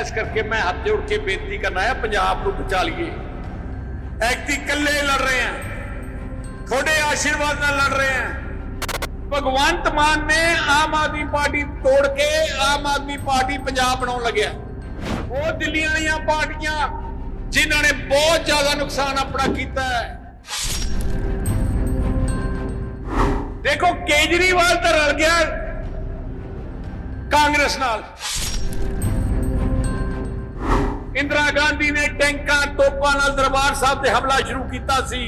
ਇਸ ਕਰਕੇ ਮੈਂ ਹੱਥ ਜੋੜ ਕੇ ਬੇਨਤੀ ਕਰਨਾ ਹੈ ਪੰਜਾਬ ਨੂੰ ਬਚਾ ਲਈਏ ਐਕਤੀ ਇਕੱਲੇ ਲੜ ਰਹੇ ਆ ਤੁਹਾਡੇ ਆਸ਼ੀਰਵਾਦ ਨਾਲ ਲੜ ਰਹੇ ਆ ਭਗਵੰਤ ਮਾਨ ਨੇ ਆਮ ਆਦਮੀ ਪਾਰਟੀ ਤੋੜ ਕੇ ਆਮ ਆਦਮੀ ਪਾਰਟੀ ਪੰਜਾਬ ਬਣਾਉਣ ਲੱਗਿਆ। ਉਹ ਦਿੱਲੀ ਵਾਲੀਆਂ ਪਾਰਟੀਆਂ, ਜਿਨ੍ਹਾਂ ਨੇ ਬਹੁਤ ਜ਼ਿਆਦਾ ਨੁਕਸਾਨ ਆਪਣਾ ਕੀਤਾ ਹੈ। ਦੇਖੋ, ਕੇਜਰੀਵਾਲ ਤਾਂ ਰਲ ਗਿਆ ਕਾਂਗਰਸ ਨਾਲ। ਇੰਦਰਾ ਗਾਂਧੀ ਨੇ ਟੈਂਕਾਂ ਤੋਪਾਂ ਨਾਲ ਦਰਬਾਰ ਸਾਹਿਬ ਤੇ ਹਮਲਾ ਸ਼ੁਰੂ ਕੀਤਾ ਸੀ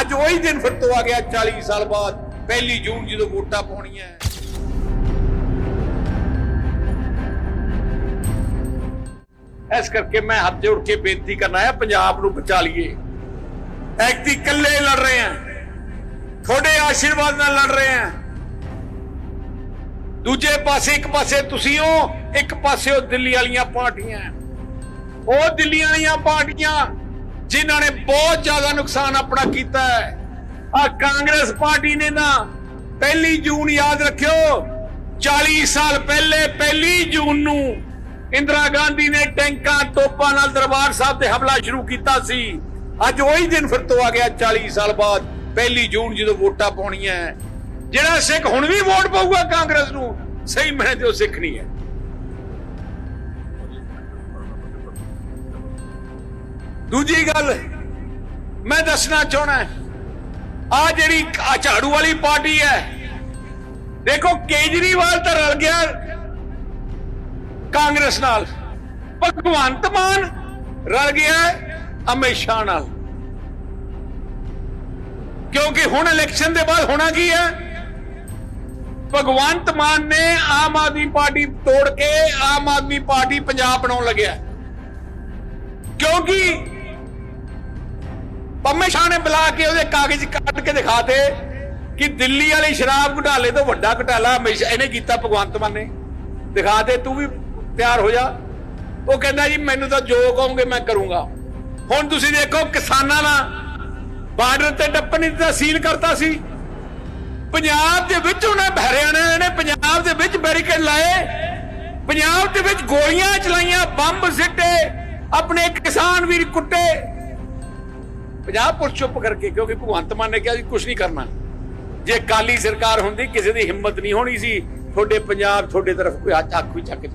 ਅੱਜ ਉਹੀ ਦਿਨ ਫਿਰ ਤੋਂ ਆ ਗਿਆ 40 ਸਾਲ ਬਾਅਦ ਪਹਿਲੀ ਜੂਨ ਜਦੋਂ ਵੋਟਾਂ ਪਾਉਣੀਆਂ ਹੈ। ਇਸ ਕਰਕੇ ਮੈਂ ਹੱਥ ਜੋੜ ਕੇ ਬੇਨਤੀ ਕਰਨਾ ਹੈ ਪੰਜਾਬ ਨੂੰ ਬਚਾ ਲਈਏ ਐਕਤੀ ਇਕੱਲੇ ਲੜ ਰਹੇ ਆ ਤੁਹਾਡੇ ਆਸ਼ੀਰਵਾਦ ਨਾਲ ਲੜ ਰਹੇ ਆ ਦੂਜੇ ਪਾਸੇ ਇੱਕ ਪਾਸੇ ਤੁਸੀਂ ਹੋ ਇੱਕ ਪਾਸੇ ਉਹ ਦਿੱਲੀ ਵਾਲੀਆਂ ਪਾਰਟੀਆਂ ਉਹ ਦਿੱਲੀ ਵਾਲੀਆਂ ਪਾਰਟੀਆਂ ਜਿਨ੍ਹਾਂ ਨੇ ਬਹੁਤ ਜ਼ਿਆਦਾ ਨੁਕਸਾਨ ਆਪਣਾ ਕੀਤਾ ਹੈ। ਆ ਕਾਂਗਰਸ ਪਾਰਟੀ ਨੇ ਨਾ ਪਹਿਲੀ ਜੂਨ ਯਾਦ ਰੱਖਿਓ 40 ਸਾਲ ਪਹਿਲੇ, ਪਹਿਲੀ ਜੂਨ ਨੂੰ ਇੰਦਰਾ ਗਾਂਧੀ ਨੇ ਟੈਂਕਾਂ, ਤੋਪਾਂ ਨਾਲ ਦਰਬਾਰ ਸਾਹਿਬ ਤੇ ਹਮਲਾ ਸ਼ੁਰੂ ਕੀਤਾ ਸੀ। ਅੱਜ ਉਹੀ ਦਿਨ ਫਿਰ ਤੋਂ ਆ ਗਿਆ 40 ਸਾਲ ਬਾਅਦ, ਪਹਿਲੀ ਜੂਨ ਜਦੋਂ ਵੋਟਾਂ ਪਾਉਣੀਆਂ ਜਿਹੜਾ ਸਿੱਖ ਹੁਣ ਵੀ ਵੋਟ ਪਾਊਗਾ ਕਾਂਗਰਸ ਨੂੰ, ਸਹੀ ਮੈਨੇ ਤੇ ਉਹ ਸਿੱਖ ਨਹੀਂ ਹੈ। ਦੂਜੀ ਗੱਲ, ਮੈਂ ਦੱਸਣਾ ਚਾਹਣਾ ਆ ਜਿਹੜੀ ਆ ਝਾੜੂ ਵਾਲੀ ਪਾਰਟੀ ਹੈ, ਦੇਖੋ ਕੇਜਰੀਵਾਲ ਤਾਂ ਰਲ ਗਿਆ ਕਾਂਗਰਸ ਨਾਲ, ਭਗਵੰਤ ਮਾਨ ਰਲ ਗਿਆ ਅਮਿਤ ਸ਼ਾਹ ਨਾਲ। ਕਿਉਂਕਿ ਹੁਣ ਇਲੈਕਸ਼ਨ ਦੇ ਬਾਅਦ ਹੋਣਾ ਕੀ ਹੈ? ਭਗਵੰਤ ਮਾਨ ਨੇ ਆਮ ਆਦਮੀ ਪਾਰਟੀ ਤੋੜ ਕੇ ਆਮ ਆਦਮੀ ਪਾਰਟੀ ਪੰਜਾਬ ਬਣਾਉਣ ਲੱਗਿਆ। ਕਿਉਂਕਿ ਪੰਮੇ ਸ਼ਾਹ ਨੇ ਬੁਲਾ ਕੇ ਉਹਦੇ ਕਾਗਜ਼ ਕੱਢ ਕੇ ਦਿਖਾਤੇ ਕਿ ਦਿੱਲੀ ਵਾਲੀ ਸ਼ਰਾਬ ਘੁਟਾਲੇ ਤੋਂ ਵੱਡਾ ਘੁਟਾਲਾ ਹਮੇਸ਼ਾ ਇਹਨੇ ਕੀਤਾ ਭਗਵੰਤ ਮਾਨ ਨੇ। ਦਿਖਾ ਦੇ ਤੂੰ ਵੀ ਤਿਆਰ ਹੋ ਜਾ। ਉਹ ਕਹਿੰਦਾ, ਜੀ, ਮੈਨੂੰ ਤਾਂ ਜੋ ਕਹੋਗੇ ਮੈਂ ਕਰੂੰਗਾ। ਹੁਣ ਤੁਸੀਂ ਦੇਖੋ, ਕਿਸਾਨਾਂ ਨਾਲ ਬਾਰਡਰ ਤੇ ਟੱਪਣ ਦਾ ਸੀਲ ਕਰਤਾ ਸੀ। ਪੰਜਾਬ ਦੇ ਵਿੱਚ ਉਹਨਾਂ ਹਰਿਆਣਾ ਨੇ ਪੰਜਾਬ ਦੇ ਵਿੱਚ ਬੈਰੀਕੇਡ ਲਾਏ। ਪੰਜਾਬ ਦੇ ਵਿੱਚ ਗੋਲੀਆਂ ਚਲਾਈਆਂ, ਬੰਬ ਸਿੱਟੇ, ਆਪਣੇ ਕਿਸਾਨ ਵੀਰ ਕੁੱਟੇ। ਪੰਜਾਬ ਪੁਲਿਸ ਚੁੱਪ ਕਰਕੇ, ਕਿਉਂਕਿ ਭਗਵੰਤ ਮਾਨ ਨੇ ਕਿਹਾ ਜੀ ਕੁਝ ਨਹੀਂ ਕਰਨਾ। ਜੇ ਕਾਲੀ ਸਰਕਾਰ ਹੁੰਦੀ, ਕਿਸੇ ਦੀ ਹਿੰਮਤ ਨਹੀਂ ਹੋਣੀ ਸੀ, ਤੁਹਾਡੇ ਪੰਜਾਬ ਤੁਹਾਡੇ ਤਰਫ ਕੋਈ ਹੱਥ ਅੱਖ ਵੀ ਚੱਕ